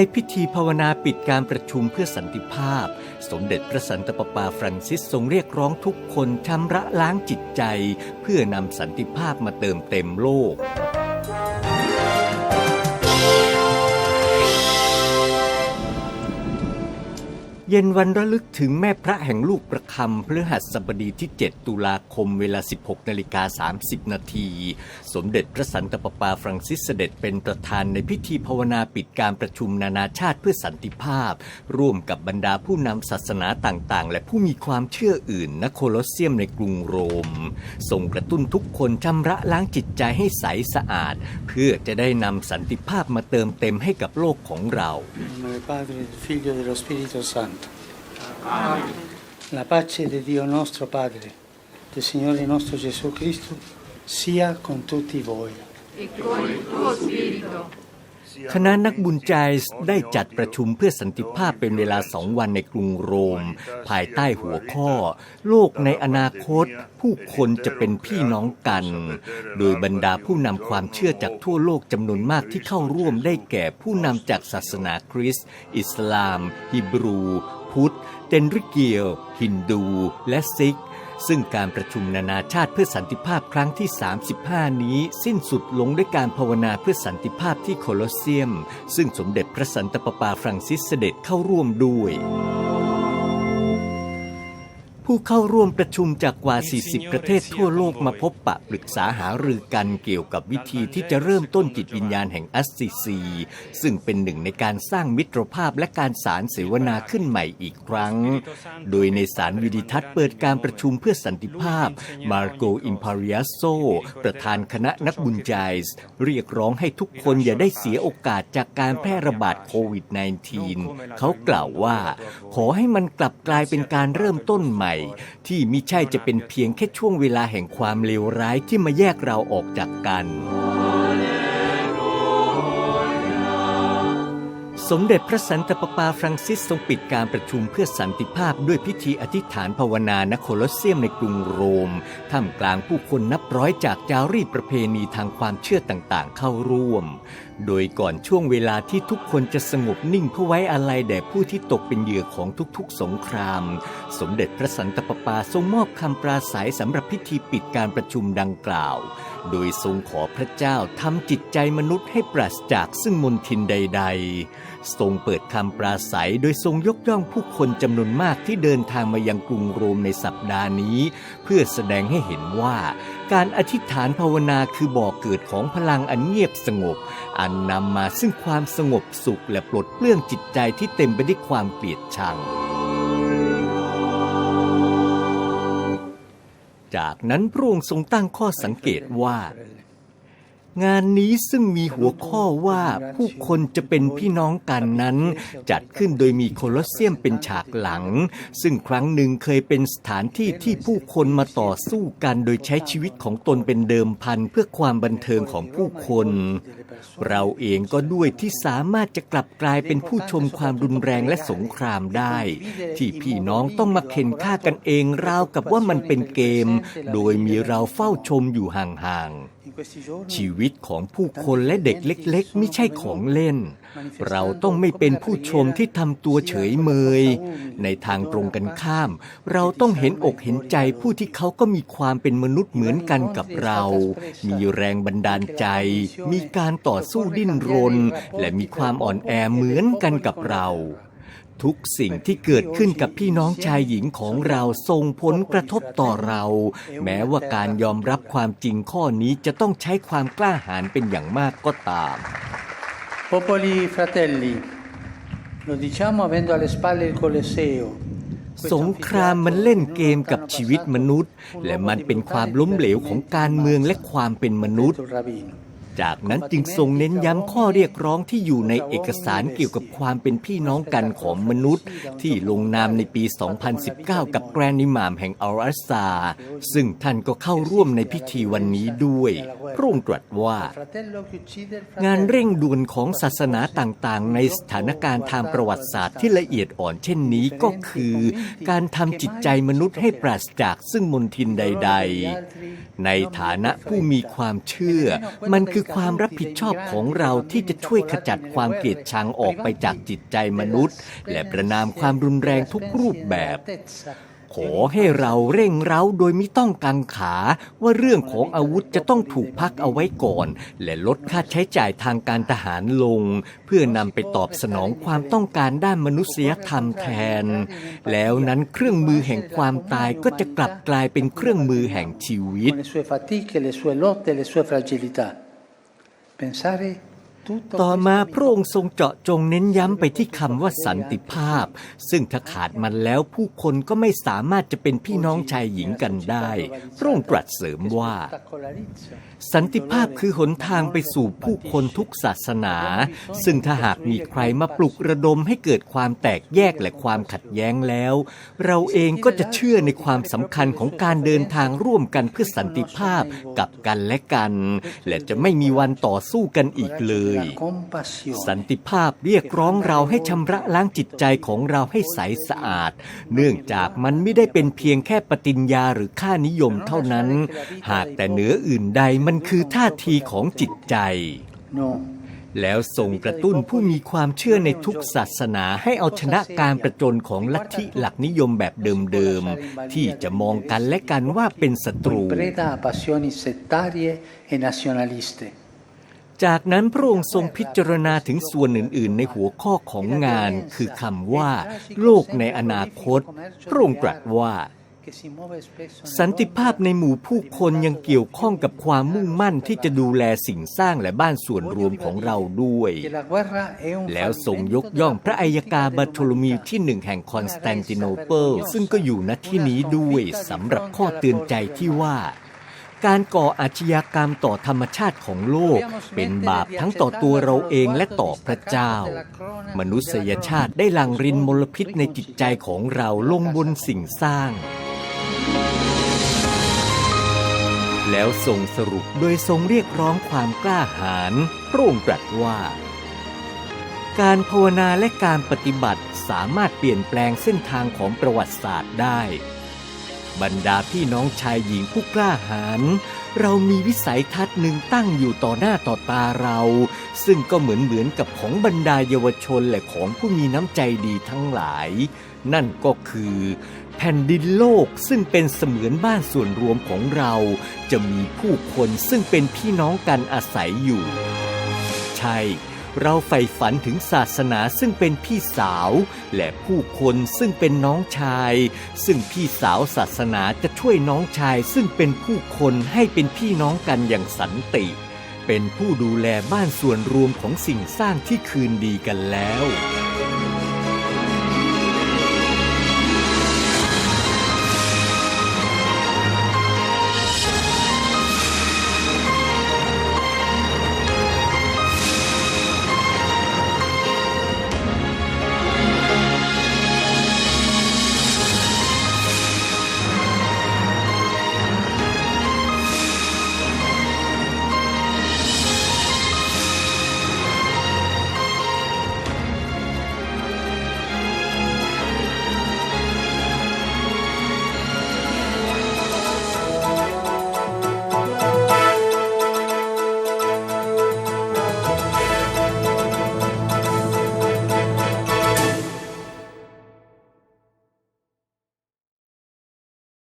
ในพิธีภาวนาปิดการประชุมเพื่อสันติภาพ สมเด็จพระสันตะปาปาฟรังซิสทรงเรียกร้องทุกคนชำระล้างจิตใจ เพื่อนำสันติภาพมาเติมเต็มโลก เย็นวันระลึกถึงแม่พระแห่งลูกประคำพฤหัสบดีที่ 7 ตุลาคมเวลา 16นาฬิกา30 นาที สมเด็จพระสันตะปาปาฟรังซิสเสด็จเป็นประธานในพิธีภาวนาปิดการประชุมนานาชาติเพื่อสันติภาพ ร่วมกับบรรดาผู้นำศาสนาต่างๆ และผู้มีความเชื่ออื่นณโคลอสเซียมในกรุงโรมส่งกระตุ้นทุกคนชำระล้างจิตใจให้ใสสะอาด เพื่อจะได้นำสันติภาพมาเติมเต็มให้กับโลกของเรา Santo. La pace di Dio nostro Padre, del Signore nostro Gesù Cristo, sia con tutti voi. คณะนักบุญใจได้จัดประชุมเพื่อสันติภาพเป็นเวลาสองวันในกรุงโรม ภายใต้หัวข้อ โลกในอนาคต ผู้คนจะเป็นพี่น้องกัน โดยบรรดาผู้นำความเชื่อจากทั่วโลกจำนวนมากที่เข้าร่วมได้แก่ผู้นำจากศาสนาคริสต์ อิสลาม ฮิบรู พุทธเตนริเกียว ฮินดู และซิก ซึ่งการประชุมนานาชาติเพื่อสันติภาพครั้งที่ 35 นี้ สิ้นสุดลงด้วยการภาวนาเพื่อสันติภาพที่โคลอสเซียม ซึ่งสมเด็จพระสันตะปาปาฟรังซิสเสด็จเข้าร่วมด้วย ผู้เข้าร่วมประชุมจากกว่า 40 ประเทศทั่วโลกมาพบปะปรึกษาหารือกันเกี่ยวกับวิธีที่จะเริ่มต้นจิตวิญญาณแห่งอัสซิซี ซึ่งเป็นหนึ่งในการสร้างมิตรภาพและการสารเสวนาขึ้นใหม่อีกครั้ง โดยในสารวิดิทัศน์เปิดการประชุมเพื่อสันติภาพ มาร์โกอิมพาริอาโซ ประธานคณะนักบุญใจส์เรียกร้องให้ทุกคนอย่าได้เสียโอกาสจากการแพร่ระบาดโควิด -19 เขากล่าวว่า ขอให้มันกลับกลายเป็นการเริ่มต้นใหม่ที่มิใช่จะเป็นเพียงแค่ช่วงเวลาแห่งความเลวร้ายที่มาแยกเราออกจากกัน สมเด็จพระสันตะปาปาฟรังซิสทรงปิดการประชุมเพื่อสันติภาพด้วยพิธีอธิษฐานภาวนานโคลอสเซียมในกรุงโรม ท่ามกลางผู้คนนับร้อยจากจารีตประเพณีทางความเชื่อต่างๆ เข้าร่วม โดยก่อนช่วงเวลาที่ทุกคนจะสงบนิ่งเพื่อไว้อาลัยแด่ผู้ที่ตกเป็นเหยื่อของทุกๆ สงคราม สมเด็จพระสันตะปาปาทรงมอบคำปราศัยสำหรับพิธีปิดการประชุมดังกล่าวโดยทรงขอพระเจ้าทำจิตใจมนุษย์ให้ปราศจากซึ่งมนทินใด ๆ ทรงเปิดคำปราศัยโดยทรงยกย่องผู้คนจำนวนมากที่เดินทางมายังกรุงโรมในสัปดาห์นี้ เพื่อแสดงให้เห็นว่า การอธิษฐานภาวนาคือบ่อกเกิดของพลังอันเงียบสงบ อันนำมาซึ่งความสงบสุขและปลดเปลื้องจิตใจที่เต็มไปด้วยความเกลียดชัง จากนั้นพระองค์ทรงตั้งข้อสังเกตว่า งานนี้ซึ่งมีหัวข้อว่าผู้คนจะเป็นพี่น้องกันนั้น จัดขึ้นโดยมีโคลอสเซียมเป็นฉากหลัง ซึ่งครั้งหนึ่งเคยเป็นสถานที่ที่ผู้คนมาต่อสู้กันโดยใช้ชีวิตของตนเป็นเดิมพันเพื่อความบันเทิงของผู้คน เราเองก็ด้วยที่สามารถจะกลับกลายเป็นผู้ชมความรุนแรงและสงครามได้ ที่พี่น้องต้องมาเข็นฆ่ากันเองราวกับว่ามันเป็นเกม โดยมีเราเฝ้าชมอยู่ห่างๆ ชีวิตของผู้คนและเด็กเล็ก ๆ ไม่ใช่ของเล่น เราต้องไม่เป็นผู้ชมที่ทำตัวเฉยเมย ในทางตรงกันข้าม เราต้องเห็นอกเห็นใจผู้ที่เขาก็มีความเป็นมนุษย์เหมือนกันกับเรา มีแรงบันดาลใจ มีการต่อสู้ดิ้นรน และมีความอ่อนแอเหมือนกันกับเรา ทุกสิ่งที่เกิดขึ้นกับพี่น้องชายหญิงของเราส่งผลกระทบต่อเรา แม้ว่าการยอมรับความจริงข้อนี้จะต้องใช้ความกล้าหาญเป็นอย่างมากก็ตาม Popoli fratelli, lo diciamo avendo alle spalle il Colosseo. สงครามมันเล่นเกมกับชีวิตมนุษย์ และมันเป็นความล้มเหลวของการเมืองและความเป็นมนุษย์ Il rabbino. จากนั้นจึงทรงเน้นย้ำข้อเรียกร้องที่อยู่ในเอกสารเกี่ยวกับความเป็นพี่น้องกันของมนุษย์ ที่ลงนามในปี 2019 กับแกรนนิมามแห่งอัลอาซา ซึ่งท่านก็เข้าร่วมในพิธีวันนี้ด้วย พระองค์ตรัสว่า งานเร่งด่วนของศาสนาต่างๆ ในสถานการณ์ทางประวัติศาสตร์ที่ละเอียดอ่อนเช่นนี้ก็คือ การทำจิตใจมนุษย์ให้ปราศจากซึ่งมนทินใด ๆ ในฐานะผู้มีความเชื่อ มันคือความรับผิดชอบของเราที่จะช่วยขจัดความเกลียดชังออกไปจากจิตใจมนุษย์ และประนามความรุนแรงทุกรูปแบบ ขอให้เราเร่งเร้าโดยไม่ต้องกังขาว่าเรื่องของอาวุธจะต้องถูกพักเอาไว้ก่อน และลดค่าใช้จ่ายทางการทหารลง เพื่อนำไปตอบสนองความต้องการด้านมนุษยธรรมแทน แล้วนั้นเครื่องมือแห่งความตายก็จะกลับกลายเป็นเครื่องมือแห่งชีวิต pensare ต่อมาพระองค์ทรงเจาะจงเน้นย้ำไปที่คำว่าสันติภาพ ซึ่งถ้าขาดมันแล้วผู้คนก็ไม่สามารถจะเป็นพี่น้องชายหญิงกันได้พระองค์ตรัสเสริมว่า สันติภาพคือหนทางไปสู่ผู้คนทุกศาสนา ซึ่งถ้าหากมีใครมาปลุกระดมให้เกิดความแตกแยกและความขัดแย้งแล้ว เราเองก็จะเชื่อในความสำคัญของการเดินทางร่วมกันเพื่อสันติภาพกับกันและกัน และจะไม่มีวันต่อสู้กันอีกเลย La compassione. สันติภาพเรียกร้องเราให้ชำระล้างจิตใจของเราให้ใสสะอาด เนื่องจากมันไม่ได้เป็นเพียงแค่ปฏิญญาหรือค่านิยมเท่านั้น หากแต่เหนืออื่นใดมันคือท่าทีของจิตใจ No. แล้วส่งกระตุ้นผู้มีความเชื่อในทุกศาสนาให้เอาชนะการประจนของลัทธิหลักนิยมแบบเดิมๆ ที่จะมองกันและกันว่าเป็นศัตรู จากนั้นพระองค์ทรงพิจารณาถึงส่วนอื่น ๆ ในหัวข้อของงานคือคำว่า โลกในอนาคต พระองค์ตรัสว่าสันติภาพในหมู่ผู้คนยังเกี่ยวข้องกับความมุ่งมั่นที่จะดูแลสิ่งสร้างและบ้านส่วนรวมของเราด้วย แล้วทรงยกย่องพระอัยกาบัตโทโลมีที่หนึ่งแห่งคอนสแตนติโนเปิลซึ่งก็อยู่ณที่นี้ด้วยสำหรับข้อเตือนใจที่ว่า การก่ออาชญากรรมต่อธรรมชาติของโลก เป็นบาปทั้งต่อตัวเราเองและต่อพระเจ้า มนุษยชาติได้หลั่งรินมลพิษในจิตใจของเราลงบนสิ่งสร้าง แล้วทรงสรุปโดยทรงเรียกร้องความกล้าหาญพระองค์ตรัสว่า การภาวนาและการปฏิบัติสามารถเปลี่ยนแปลงเส้นทางของประวัติศาสตร์ได้ บรรดาพี่น้องชายหญิงผู้กล้าหาญเรามีวิสัยทัศน์หนึ่งตั้งอยู่ต่อหน้าต่อตาเรา ซึ่งก็เหมือนเหมือนกับของบรรดาเยาวชนและของผู้มีน้ำใจดีทั้งหลาย นั่นก็คือ แผ่นดินโลกซึ่งเป็นเสมือนบ้านส่วนรวมของเรา จะมีผู้คนซึ่งเป็นพี่น้องกันอาศัยอยู่ ใช่ เราใฝ่ฝันถึงศาสนาซึ่งเป็นพี่สาว และผู้คนซึ่งเป็นน้องชาย ซึ่งพี่สาวศาสนาจะช่วยน้องชายซึ่งเป็นผู้คนให้เป็นพี่น้องกันอย่างสันติ เป็นผู้ดูแลบ้านส่วนรวมของสิ่งสร้างที่คืนดีกันแล้ว